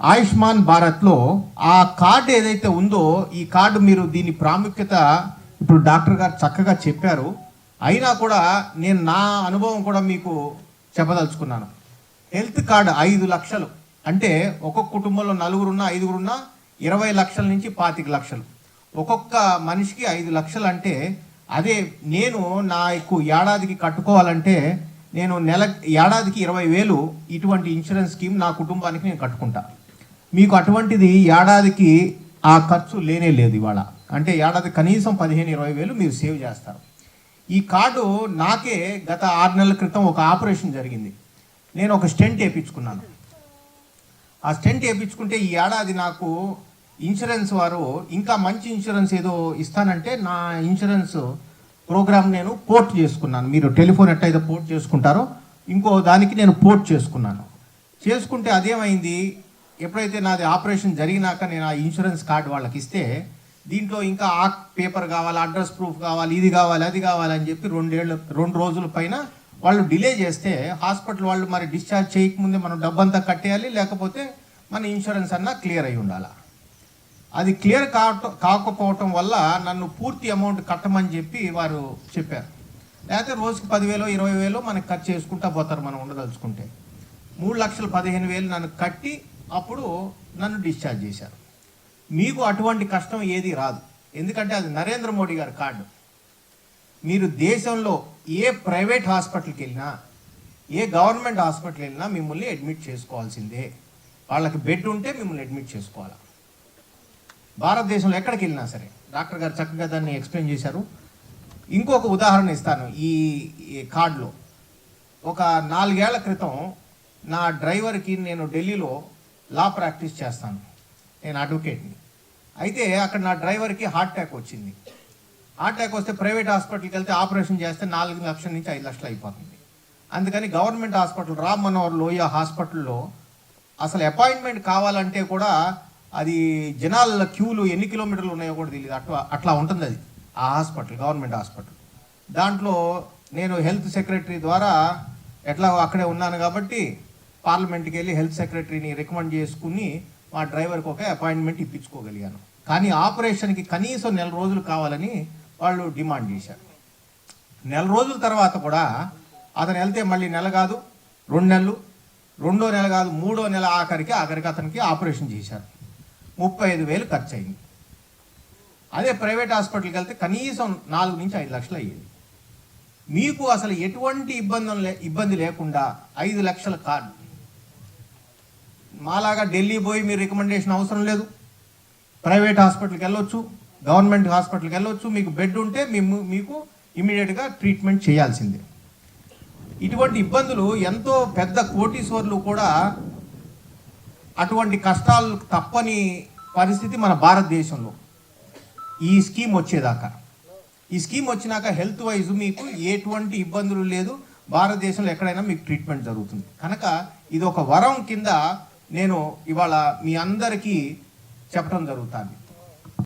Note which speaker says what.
Speaker 1: ఆయుష్మాన్ భారత్లో ఆ కార్డు ఏదైతే ఉందో ఈ కార్డు మీరు దీని ప్రాముఖ్యత ఇప్పుడు డాక్టర్ గారు చక్కగా చెప్పారు. అయినా కూడా నేను నా అనుభవం కూడా మీకు చెప్పదలుచుకున్నాను. హెల్త్ కార్డు ఐదు లక్షలు. అంటే ఒక్కొక్క కుటుంబంలో నలుగురున్నా ఐదుగురున్నా ఇరవై లక్షల నుంచి పాతిక లక్షలు. ఒక్కొక్క మనిషికి ఐదు లక్షలు అంటే అదే నేను నాకు ఏడాదికి కట్టుకోవాలంటే నేను నెల ఏడాదికి ఇరవై వేలు ఇటువంటి ఇన్సూరెన్స్ స్కీమ్ నా కుటుంబానికి నేను కట్టుకుంటా. మీకు అటువంటిది ఏడాదికి ఆ ఖర్చు లేనే లేదు ఇవాళ. అంటే ఏడాది కనీసం పదిహేను ఇరవై వేలు మీరు సేవ్ చేస్తారు. ఈ కార్డు నాకే గత ఆరు నెలల క్రితం ఒక ఆపరేషన్ జరిగింది. నేను ఒక స్టెంట్ వేయించుకున్నాను. ఆ స్టెంట్ వేయించుకుంటే ఈ ఏడాది నాకు ఇన్సూరెన్స్ వారు ఇంకా మంచి ఇన్సూరెన్స్ ఏదో ఇస్తానంటే నా ఇన్సూరెన్స్ ప్రోగ్రామ్ నేను పోర్ట్ చేసుకున్నాను. మీరు టెలిఫోన్ ఎట్టయితే పోర్ట్ చేసుకుంటారో ఇంకో దానికి నేను పోర్ట్ చేసుకున్నాను. చేసుకుంటే అదేమైంది? ఎప్పుడైతే నాది ఆపరేషన్ జరిగినాక నేను ఆ ఇన్సూరెన్స్ కార్డు వాళ్ళకి ఇస్తే దీంట్లో ఇంకా ఆ పేపర్ కావాలి అడ్రస్ ప్రూఫ్ కావాలి ఇది కావాలి అది కావాలి అని చెప్పి రెండేళ్ళు రెండు రోజుల పైన వాళ్ళు డిలే చేస్తే హాస్పిటల్ వాళ్ళు మరి డిశ్చార్జ్ చేయకముందే మనం డబ్బంతా కట్టేయాలి లేకపోతే మన ఇన్సూరెన్స్ అన్నా క్లియర్ అయి ఉండాలి. అది క్లియర్ కావటం కాకపోవటం వల్ల నన్ను పూర్తి అమౌంట్ కట్టమని చెప్పి వారు చెప్పారు. లేకపోతే రోజుకి పదివేలు ఇరవై వేలు మనకి ఖర్చు చేసుకుంటా పోతారు మనం ఉండదలుచుకుంటే. మూడు లక్షలు పదిహేను వేలు నన్ను కట్టి అప్పుడు నన్ను డిశ్చార్జ్ చేశారు. మీకు అటువంటి కష్టం ఏది రాదు. ఎందుకంటే అది నరేంద్ర మోడీ గారి కార్డు. మీరు దేశంలో ఏ ప్రైవేట్ హాస్పిటల్కి వెళ్ళినా ఏ గవర్నమెంట్ హాస్పిటల్ వెళ్ళినా మిమ్మల్ని అడ్మిట్ చేసుకోవాల్సిందే. వాళ్ళకి బెడ్ ఉంటే మిమ్మల్ని అడ్మిట్ చేసుకోవాలా? భారతదేశంలో ఎక్కడికి వెళ్ళినా సరే డాక్టర్ గారు చక్కగా దాన్ని ఎక్స్ప్లెయిన్ చేశారు. ఇంకొక ఉదాహరణ ఇస్తాను ఈ ఈ కార్డులో. ఒక నాలుగేళ్ళ క్రితం నా డ్రైవర్కి నేను ఢిల్లీలో లా ప్రాక్టీస్ చేస్తాను. నేను అడ్వకేట్ని. అయితే అక్కడ నా డ్రైవర్కి హార్ట్ అటాక్ వచ్చింది. హార్ట్ అటాక్ వస్తే ప్రైవేట్ హాస్పిటల్కి వెళ్తే ఆపరేషన్ చేస్తే నాలుగు లక్షల నుంచి ఐదు లక్షలు అయిపోతుంది. అందుకని గవర్నమెంట్ హాస్పిటల్ రామ్ మనోహర్ లోయ హాస్పిటల్లో అసలు అపాయింట్మెంట్ కావాలంటే కూడా అది జనాల క్యూలు ఎన్ని కిలోమీటర్లు ఉన్నాయో కూడా తెలియదు అట్లా అట్లా ఉంటుంది అది. ఆ హాస్పిటల్ గవర్నమెంట్ హాస్పిటల్. దాంట్లో నేను హెల్త్ సెక్రటరీ ద్వారా ఎట్లా అక్కడే ఉన్నాను కాబట్టి పార్లమెంట్కి వెళ్ళి హెల్త్ సెక్రటరీని రికమెండ్ చేసుకుని మా డ్రైవర్కి ఒక అపాయింట్మెంట్ ఇప్పించుకోగలిగాను. కానీ ఆపరేషన్కి కనీసం నెల రోజులు కావాలని వాళ్ళు డిమాండ్ చేశారు. నెల రోజుల తర్వాత కూడా అతను వెళ్తే మళ్ళీ నెల కాదు రెండు నెలలు రెండో నెల కాదు మూడో నెల ఆఖరికి ఆఖరికి అతనికి ఆపరేషన్ చేశారు. ముప్పై ఐదు వేలు ఖర్చు అయింది అదే ప్రైవేట్ హాస్పిటల్కి వెళ్తే కనీసం నాలుగు నుంచి ఐదు లక్షలు అయ్యేది. మీకు అసలు ఎటువంటి ఇబ్బంది లే ఇబ్బంది లేకుండా ఐదు లక్షల కార్డు మాలాగా ఢిల్లీ పోయి మీరు రికమెండేషన్ అవసరం లేదు. ప్రైవేట్ హాస్పిటల్కి వెళ్ళొచ్చు గవర్నమెంట్ హాస్పిటల్కి వెళ్ళొచ్చు మీకు బెడ్ ఉంటే మేము మీకు ఇమీడియట్గా ట్రీట్మెంట్ చేయాల్సిందే. ఇటువంటి ఇబ్బందులు ఎంతో పెద్ద కోటీశ్వర్లు కూడా అటువంటి కష్టాలు తప్పని పరిస్థితి మన భారతదేశంలో. ఈ స్కీమ్ వచ్చేదాకా. ఈ స్కీమ్ వచ్చినాక హెల్త్ వైజ్ మీకు ఎటువంటి ఇబ్బందులు లేదు. భారతదేశంలో ఎక్కడైనా మీకు ట్రీట్మెంట్ జరుగుతుంది. కనుక ఇది ఒక వరం కింద నేను ఇవాళ మీ అందరికీ చెప్పడం జరుగుతుంది.